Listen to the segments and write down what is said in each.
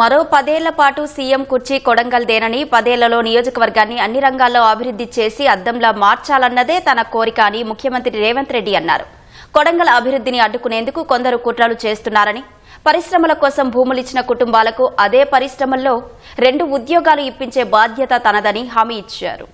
మరో పదేళ్ళ పాటు సీఎం కుర్చీ కొడంగల్దేనని పదేళ్ళలో నియోజకవర్గాన్ని అన్ని రంగాల్లో అభివృద్ధి చేసి అద్దంలా మార్చాలన్నదే తన కోరిక అని ముఖ్యమంత్రి రేవంత్ రెడ్డి అన్నారు. కొడంగల్ అభివృద్ధిని అడ్డుకునేందుకు కొందరు కుట్రలు చేస్తున్నారని పరిశ్రమల కోసం భూములిచ్చిన కుటుంబాలకు అదే పరిశ్రమల్లో రెండు ఉద్యోగాలు ఇప్పించే బాధ్యత తనదని హామీ ఇచ్చారు.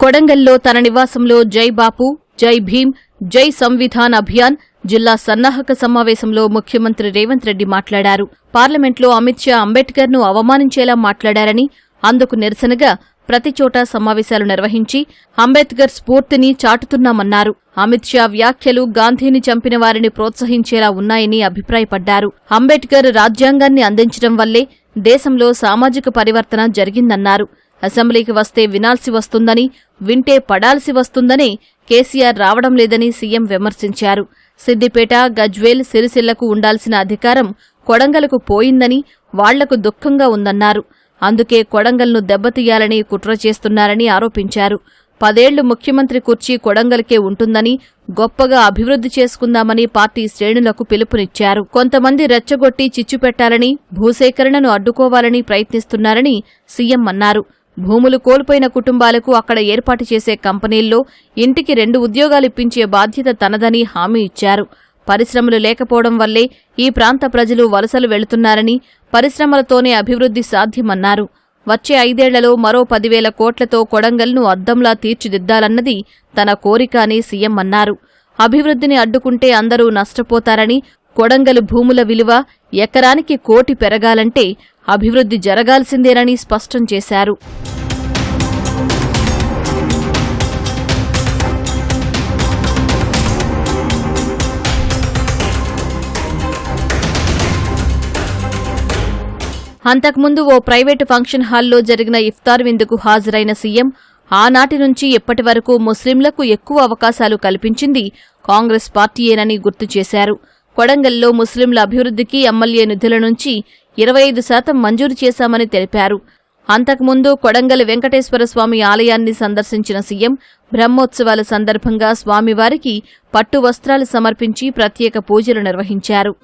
కొడంగల్లో తన నివాసంలో జై బాపు జై భీమ్ జై సంవిధాన్ అభియాన్ జిల్లా సన్నాహక సమావేశంలో ముఖ్యమంత్రి రేవంత్ రెడ్డి మాట్లాడారు. పార్లమెంట్లో అమిత్ షా అంబేద్కర్ను అవమానించేలా మాట్లాడారని అందుకు నిరసనగా ప్రతి చోట సమావేశాలు నిర్వహించి అంబేద్కర్ స్ఫూర్తిని చాటుతున్నామన్నారు. అమిత్ షా వ్యాఖ్యలు గాంధీని చంపిన వారిని ప్రోత్సహించేలా ఉన్నాయని అభిప్రాయపడ్డారు. అంబేద్కర్ రాజ్యాంగాన్ని అందించడం వల్లే దేశంలో సామాజిక పరివర్తన జరిగిందన్నారు. అసెంబ్లీకి వస్తే వినాల్సి వస్తుందని వింటే పడాల్సి వస్తుందని కేసీఆర్ రావడం లేదని సీఎం విమర్శించారు. సిద్దిపేట గజ్వేల్ సిరిసిల్లకు ఉండాల్సిన అధికారం కొడంగల్కు పోయిందని వాళ్ళకు దుఃఖంగా ఉందన్నారు. అందుకే కొడంగల్ను దెబ్బతీయాలని కుట్ర చేస్తున్నారని ఆరోపించారు. పదేళ్ళు ముఖ్యమంత్రి కుర్చీ కొడంగల్కే ఉంటుందని గొప్పగా అభివృద్ధి చేసుకుందామని పార్టీ శ్రేణులకు పిలుపునిచ్చారు. కొంతమంది రెచ్చగొట్టి చిచ్చు పెట్టాలని భూసేకరణను అడ్డుకోవాలని ప్రయత్నిస్తున్నారని సీఎం అన్నారు. భూములు కోల్పోయిన కుటుంబాలకు అక్కడ ఏర్పాటు చేసే కంపెనీల్లో ఇంటికి రెండు ఉద్యోగాలు ఇప్పించే బాధ్యత తనదని హామీ ఇచ్చారు. పరిశ్రమలు లేకపోవడం వల్లే ఈ ప్రాంత ప్రజలు వలసలు వెళుతున్నారని పరిశ్రమలతోనే అభివృద్ధి సాధ్యమన్నారు. వచ్చే ఐదేళ్ళలో మరో పదివేల కోట్లతో కొడంగల్ను అద్దంలా తీర్చిదిద్దాలన్నది తన కోరిక అని సీఎం అన్నారు. అభివృద్ధిని అడ్డుకుంటే అందరూ నష్టపోతారని కొడంగలు భూముల విలువ ఎకరానికి కోటి పెరగాలంటే అభివృద్ధి జరగాల్సిందేనని స్పష్టం చేశారు. అంతకుముందు ఓ ప్రైవేటు ఫంక్షన్ హాల్లో జరిగిన ఇఫ్తార్ విందుకు హాజరైన సీఎం ఆనాటి నుంచి ఇప్పటి వరకు ముస్లింలకు ఎక్కువ అవకాశాలు కల్పించింది కాంగ్రెస్ పార్టీయేనని గుర్తు చేశారు. కొడంగల్లో ముస్లింల అభివృద్ధికి ఎమ్మెల్యే నిధుల నుంచి ఇరవై ఐదు శాతం మంజూరు చేశామని తెలిపారు. అంతకుముందు కొడంగల్ వెంకటేశ్వర స్వామి ఆలయాన్ని సందర్శించిన సీఎం బ్రహ్మోత్సవాల సందర్భంగా స్వామివారికి పట్టు వస్త్రాలు సమర్పించి ప్రత్యేక పూజలు నిర్వహించారు.